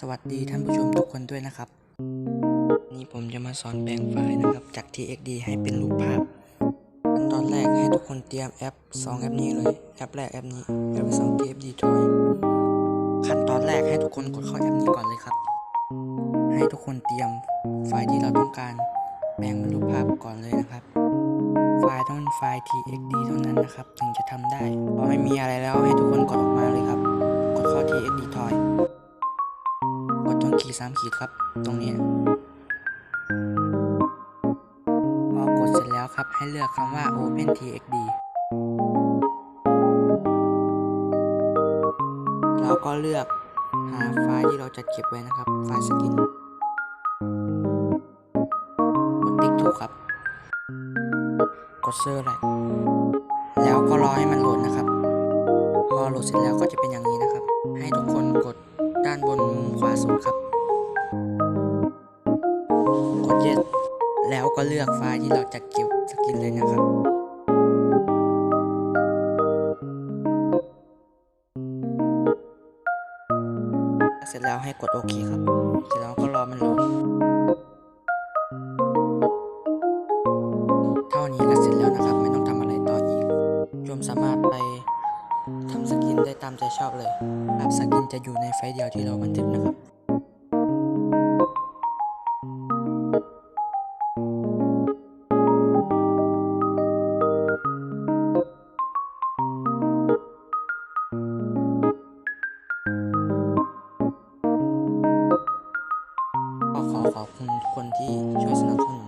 สวัสดีท่านผู้ชมทุกคนด้วยนะครับ นี่ผมจะมาสอนแปลงไฟล์นะครับ จาก TXD ให้เป็นรูปภาพขั้นตอนแรกให้ทุกคนเตรียมแอป 2 แอปนี้เลย แอปแรกแอปนี้ แอปที่สอง TXD Toy ขั้นตอนแรกให้ทุกคนกดเข้าแอปนี้ก่อนเลยครับ ให้ทุกคนเตรียมไฟล์ที่เราต้องการแปลงเป็นรูปภาพก่อนเลยนะครับ ไฟล์ต้องเป็นไฟล์ TXD เท่านั้นนะครับ ถึงจะทำได้พอไม่มีอะไรแล้วให้ทุกคนกดออกมาเลยครับ กดเข้า TXD Toy ขีดสามขีดครับ ตรงนี้พอกดเสร็จแล้วครับให้เลือกคำว่า Open TXD แล้วก็เลือกหาไฟล์ที่เราจะเก็บไว้นะครับ ไฟล์สกินกดติ๊กถูกครับ กดเซอร์ไรแล้วก็รอให้มันโหลดนะครับ พอโหลดเสร็จแล้วก็จะเป็นอย่างนี้นะครับ ให้ทุกคนกดด้านบนมุมขวาสุดครับ แล้วก็เลือกไฟล์ที่เราจะเก็บสกินเลยนะครับ เสร็จแล้วให้กดโอเคครับ เสร็จแล้วก็รอมันโหลดเท่านี้ก็เสร็จแล้วนะครับ ไม่ต้องทำอะไรต่ออีกโยมสามารถไปทำสกินได้ตามใจชอบเลย ภาพสกินจะอยู่ในไฟล์เดียวที่เราบันทึกนะครับ ขอบคุณทุกคนที่ช่วยสนับสนุน